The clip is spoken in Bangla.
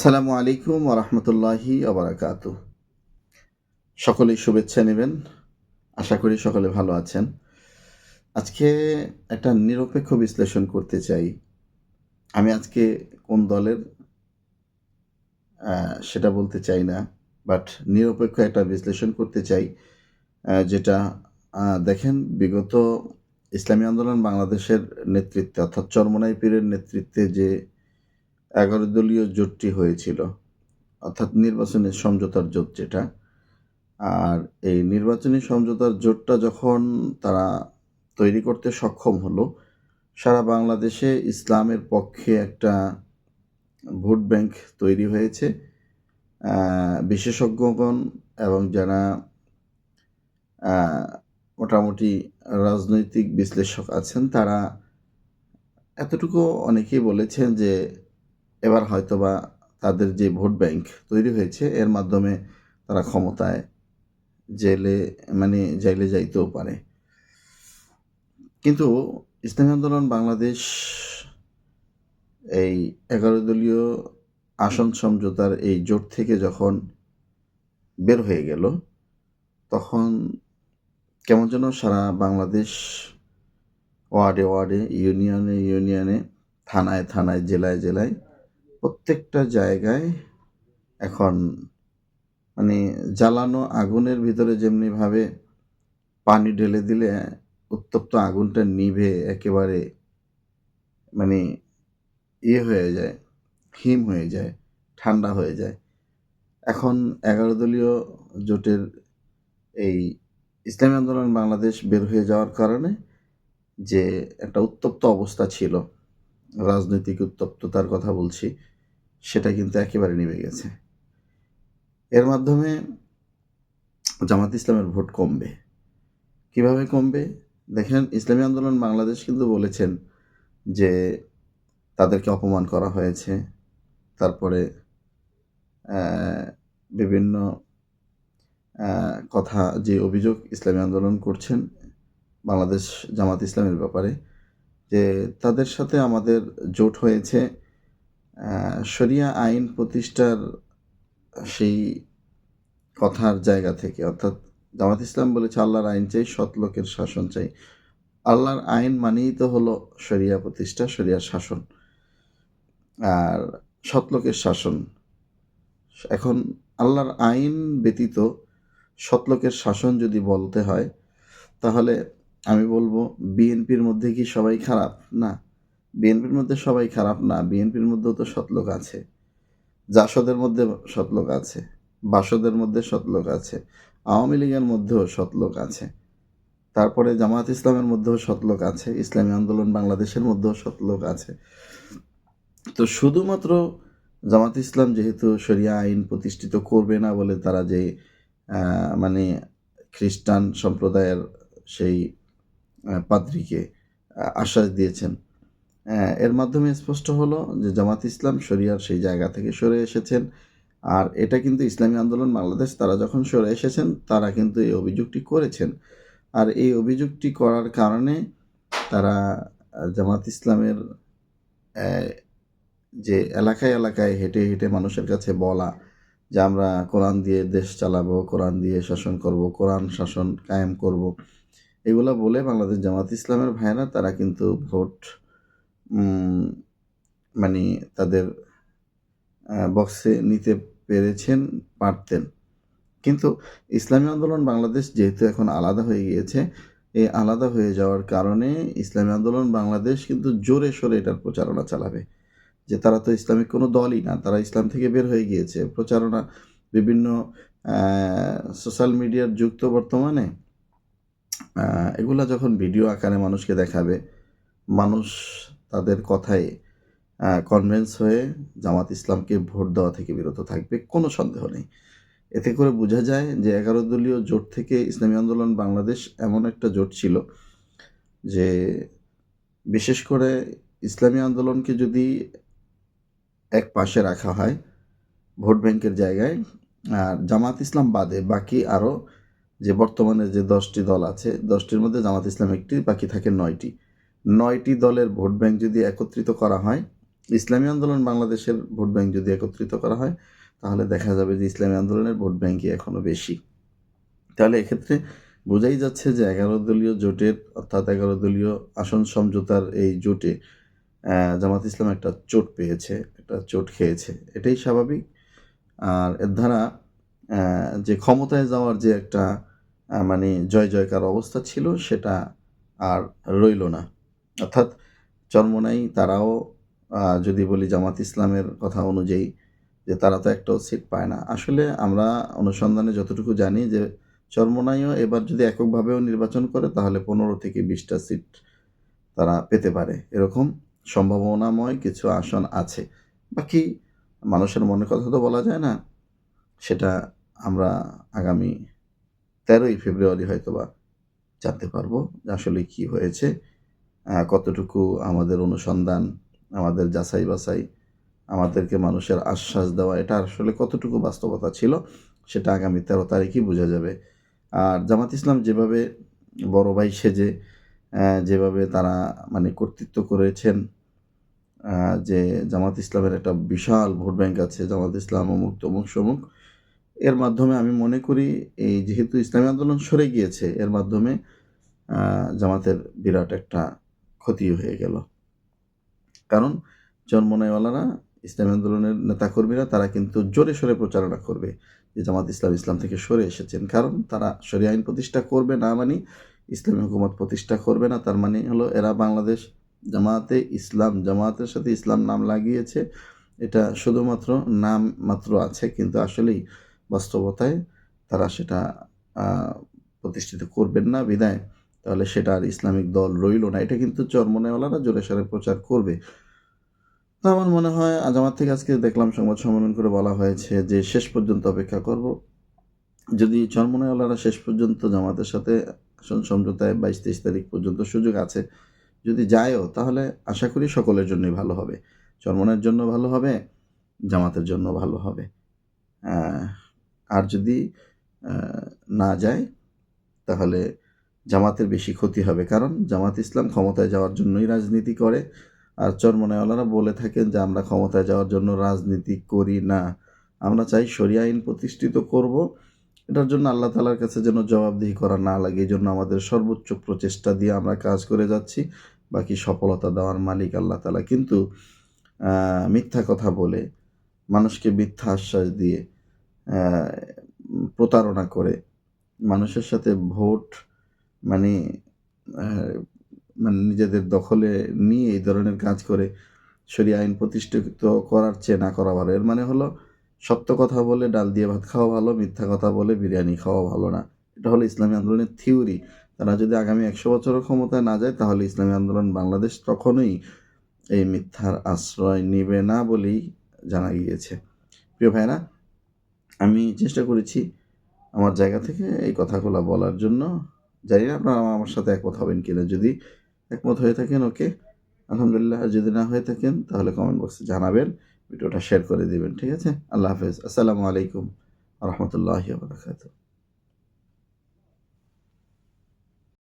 আসসালামু আলাইকুম ওরহমতুল্লাহি আবরাকাত সকলেই শুভেচ্ছা নেবেন। আশা করি সকলে ভালো আছেন। আজকে একটা নিরপেক্ষ বিশ্লেষণ করতে চাই। আমি আজকে কোন দলের সেটা বলতে চাই না বাট নিরপেক্ষ একটা বিশ্লেষণ করতে চাই যেটা দেখেন বিগত ইসলামী আন্দোলন বাংলাদেশের নেতৃত্বে অর্থাৎ চরমনাই পীরের নেতৃত্বে যে এগারো দলীয় জোটটি হয়েছিল, অর্থাৎ নির্বাচনী সমঝোতার জোট যেটা। আর এই নির্বাচনী সমঝোতার জোটটা যখন তারা তৈরি করতে সক্ষম হলো, সারা বাংলাদেশে ইসলামের পক্ষে একটা ভোট ব্যাংক তৈরি হয়েছে। বিশেষজ্ঞগণ এবং যারা মোটামুটি রাজনৈতিক বিশ্লেষক আছেন, তারা এতটুকু অনেকেই বলেছেন যে এবার হয়তোবা তাদের যে ভোট ব্যাংক তৈরি হয়েছে, এর মাধ্যমে তারা ক্ষমতায় জেলে মানে জেলে যাইতেও পারে। কিন্তু ইসলামী আন্দোলন বাংলাদেশ এই এগারো দলীয় আসন সমঝোতার এই জোট থেকে যখন বের হয়ে গেল, তখন কেমন যেন সারা বাংলাদেশ ওয়ার্ডে ওয়ার্ডে, ইউনিয়নে ইউনিয়নে, থানায় থানায়, জেলায় জেলায় প্রত্যেকটা জায়গায় এখন মানে জ্বালানো আগুনের ভিতরে যেমনিভাবে পানি ঢেলে দিলে উত্তপ্ত আগুনটা নিভে একেবারে মানে ইয়ে হয়ে যায়, হিম হয়ে যায়, ঠান্ডা হয়ে যায়। এখন এগারো দলীয় জোটের এই ইসলামী আন্দোলন বাংলাদেশ বের হয়ে যাওয়ার কারণে যে একটা উত্তপ্ত অবস্থা ছিল, রাজনৈতিক উত্তপ্ততার কথা বলছি সেটা কিন্তু একেবারে নেমে গেছে। এর মাধ্যমে জামাত ইসলামের ভোট কমবে। কীভাবে কমবে? দেখেন, ইসলামী আন্দোলন বাংলাদেশ কিন্তু বলেছেন যে তাদেরকে অপমান করা হয়েছে। তারপরে বিভিন্ন কথা, যে অভিযোগ ইসলামী আন্দোলন করছেন বাংলাদেশ জামাত ইসলামের ব্যাপারে, যে তাদের সাথে আমাদের জোট হয়েছে। শরিয়া আইন প্রতিষ্ঠার সেই কথার জায়গা থেকে, অর্থাৎ জামাত ইসলাম বলেছে, আল্লাহর আইন চাই, সৎ লোকের শাসন চাই। আল্লাহর আইন মানেই তো হলো শরিয়া প্রতিষ্ঠা শরিয়া শাসন। আর সৎ লোকের শাসন। এখন আল্লাহর আইন ব্যতীত সৎ লোকের শাসন যদি বলতে হয়, তাহলে আমি বলব, বিএনপির মধ্যে কি সবাই খারাপ? না। বিএনপির মধ্যে সবাই খারাপ না, বিএনপির মধ্যেও তো সৎলোক আছে। জাসদের মধ্যে সৎলোক আছে, বাসদের মধ্যে সৎলোক আছে, আওয়ামী লীগের মধ্যেও সৎলোক আছে। তারপরে জামাত ইসলামের মধ্যেও সৎলোক আছে, ইসলামী আন্দোলন বাংলাদেশের মধ্যেও সৎলোক আছে। তো শুধুমাত্র জামাত ইসলাম যেহেতু শরিয়া আইন প্রতিষ্ঠিত করবে না বলে তারা যে মানে খ্রিস্টান সম্প্রদায়ের সেই পাদ্রীকে আশ্বাস দিয়েছেন এর মাধ্যমে স্পষ্ট হলো যে জামাত ইসলাম শরিয়ার সেই জায়গা থেকে সরে এসেছেন। আর এটা কিন্তু ইসলামী আন্দোলন বাংলাদেশ, তারা যখন সরে এসেছেন, তারা কিন্তু এই অভিযোগটি করেছেন। আর এই অভিযোগটি করার কারণে তারা জামাত ইসলামের যে এলাকায় এলাকায় হেঁটে হেঁটে মানুষের কাছে বলা যে আমরা কোরআন দিয়ে দেশ চালাবো, কোরআন দিয়ে শাসন করব, কোরআন শাসন কায়েম করব, এগুলো বলে বাংলাদেশ জামাত ইসলামের ভাইয়েরা, তারা কিন্তু ভোট মানে তাদের বক্সে নিতে পেরেছেন, পারতেন। কিন্তু ইসলামী আন্দোলন বাংলাদেশ যেহেতু এখন আলাদা হয়ে গিয়েছে এই আলাদা হয়ে যাওয়ার কারণে ইসলামী আন্দোলন বাংলাদেশ কিন্তু জোরে সোরে এটার প্রচারণা চালাবে। যে তারা তো ইসলামিক কোনো দলই না, তারা ইসলাম থেকে বের হয়ে গিয়েছে। প্রচারণা বিভিন্ন সোশ্যাল মিডিয়ার যুক্ত বর্তমানে এগুলা যখন ভিডিও আকারে মানুষকে দেখাবে, মানুষ তাদের কথায় কনভেন্স হয়ে জামাত ইসলামকে ভোট দেওয়া থেকে বিরত থাকবে কোনো সন্দেহ নেই। এতে করে বোঝা যায় যে এগারো দলীয় জোট থেকে ইসলামী আন্দোলন বাংলাদেশ এমন একটা জোট ছিল যে বিশেষ করে ইসলামী আন্দোলনকে যদি এক পাশে রাখা হয় ভোট ব্যাংকের জায়গায়, আর জামাত ইসলাম বাদে বাকি আরও যে বর্তমানে যে দশটি দল আছে, দশটির মধ্যে জামাত ইসলাম একটি, বাকি থাকে নয়টি। নয়টি দলের ভোট ব্যাংক যদি একত্রিত করা হয়, ইসলামী আন্দোলন বাংলাদেশের ভোট ব্যাংক যদি একত্রিত করা হয়, তাহলে দেখা যাবে যে ইসলামী আন্দোলনের ভোট ব্যাংকই এখনও বেশি। তাহলে এক্ষেত্রে বোঝাই যাচ্ছে যে এগারো দলীয় জোটের, অর্থাৎ এগারো দলীয় আসন সমঝোতার এই জোটে জামাত ইসলাম একটা চোট পেয়েছে, একটা চোট খেয়েছে। এটাই স্বাভাবিক। আর এর দ্বারা যে ক্ষমতায় যাওয়ার যে একটা মানে জয় জয়কার অবস্থা ছিল, সেটা আর রইল না। অর্থাৎ চরমনাই তারাও যদি বলি জামাত ইসলামের কথা অনুযায়ী, যে তারা তো একটাও সিট পায় না। আসলে আমরা অনুসন্ধানে যতটুকু জানি যে চরমনাইও এবার যদি এককভাবেও নির্বাচন করে, তাহলে পনেরো থেকে বিশটা সিট তারা পেতে পারে। এরকম সম্ভাবনাময় কিছু আসন আছে। বাকি মানুষের মনের কথা তো বলা যায় না, সেটা আমরা আগামী তেরোই ফেব্রুয়ারি হয়তোবা জানতে পারব আসলে কি হয়েছে। কতটুকু আমাদের অনুসন্ধান, আমাদের যাচাই বাছাই, আমাদেরকে মানুষের আশ্বাস দেওয়া, এটা আসলে কতটুকু বাস্তবতা ছিল, সেটা আগামী তেরো তারিখই বোঝা যাবে। আর জামাত ইসলাম যেভাবে বড় ভাই সেজে যেভাবে তারা মানে কর্তৃত্ব করেছেন যে জামাত ইসলামের একটা বিশাল ভোট ব্যাংক আছে, জামাত ইসলাম অমুক, তমুক, সমুক, এর মাধ্যমে আমি মনে করি এই যেহেতু ইসলামী আন্দোলন সরে গিয়েছে, এর মাধ্যমে জামাতের বিরাট একটা ক্ষতি হয়ে গেল। কারণ জন্মনাইওয়ালারা ইসলামী আন্দোলনের নেতাকর্মীরা, তারা কিন্তু জোরে সোরে প্রচারণা করবে যে জামাত ইসলাম ইসলাম থেকে সরে এসেছেন। কারণ তারা সরি আইন প্রতিষ্ঠা করবে না মানে ইসলামী হুকুমত প্রতিষ্ঠা করবে না। তার মানে হলো এরা বাংলাদেশ জামাতে ইসলাম, জামাতের সাথে ইসলাম নাম লাগিয়েছে। এটা শুধুমাত্র নাম মাত্র আছে, কিন্তু আসলেই বাস্তবতায় তারা সেটা প্রতিষ্ঠিত করবেন না। বিদায় তাহলে সেটা আর ইসলামিক দল রইল না। এটা কিন্তু চরমনেওয়ালারা জোরে সারে প্রচার করবে। তো আমার মনে হয়, আজ আমার থেকে আজকে দেখলাম সংবাদ সম্মেলন করে বলা হয়েছে যে শেষ পর্যন্ত অপেক্ষা করব। যদি চরমনেওয়ালারা শেষ পর্যন্ত জামাতের সাথে আসন সমঝোতায় বাইশ তেইশ তারিখ পর্যন্ত সুযোগ আছে, যদি যায়ও, তাহলে আশা করি সকলের জন্যই ভালো হবে। চরমনের জন্য ভালো হবে, জামাতের জন্য ভালো হবে। আর যদি না যায়, তাহলে জামাতের বেশি ক্ষতি হবে। কারণ জামাত ইসলাম ক্ষমতায় যাওয়ার জন্যই রাজনীতি করে। আর চরমনাওয়ালারা বলে থাকেন যে, আমরা ক্ষমতায় যাওয়ার জন্য রাজনীতি করি না। আমরা চাই শরিয়া আইন প্রতিষ্ঠিত করব। এটার জন্য আল্লাহ তালার কাছে যেন জবাবদিহি করা না লাগে। এই জন্য আমাদের সর্বোচ্চ প্রচেষ্টা দিয়ে আমরা কাজ করে যাচ্ছি। বাকি সফলতা দেওয়ার মালিক আল্লাহ তালা কিন্তু মিথ্যা কথা বলে, মানুষকে মিথ্যা আশ্বাস দিয়ে প্রতারণা করে, মানুষের সাথে ভোট মানে মানে নিজেদের দখলে নিয়ে এই ধরনের কাজ করে শরিয়া আইন প্রতিষ্ঠিত করার চেয়ে না করা ভালো। এর মানে হলো, সত্য কথা বলে ডাল দিয়ে ভাত খাওয়া ভালো, মিথ্যা কথা বলে বিরিয়ানি খাওয়া ভালো না। এটা হলো ইসলামী আন্দোলনের থিওরি। তারা যদি আগামী একশো বছরের ক্ষমতায় না যায়, তাহলে ইসলামী আন্দোলন বাংলাদেশ তখনই এই মিথ্যার আশ্রয় নেবে না বলেই জানা গিয়েছে। প্রিয় ভাইরা আমি চেষ্টা করেছি আমার জায়গা থেকে এই কথাগুলো বলার জন্য। জানি না, আপনারা আমার সাথে একমত হবেন কিনা। যদি একমত হয়ে থাকেন, ওকে। আলহামদুলিল্লাহ আর যদি না হয়ে থাকেন, তাহলে কমেন্ট বক্সে জানাবেন, ভিডিওটা শেয়ার করে দিবেন, ঠিক আছে? আল্লাহ হাফেজ। আসসালামু আলাইকুম রহমতুল্লাহ বারকাতুহ।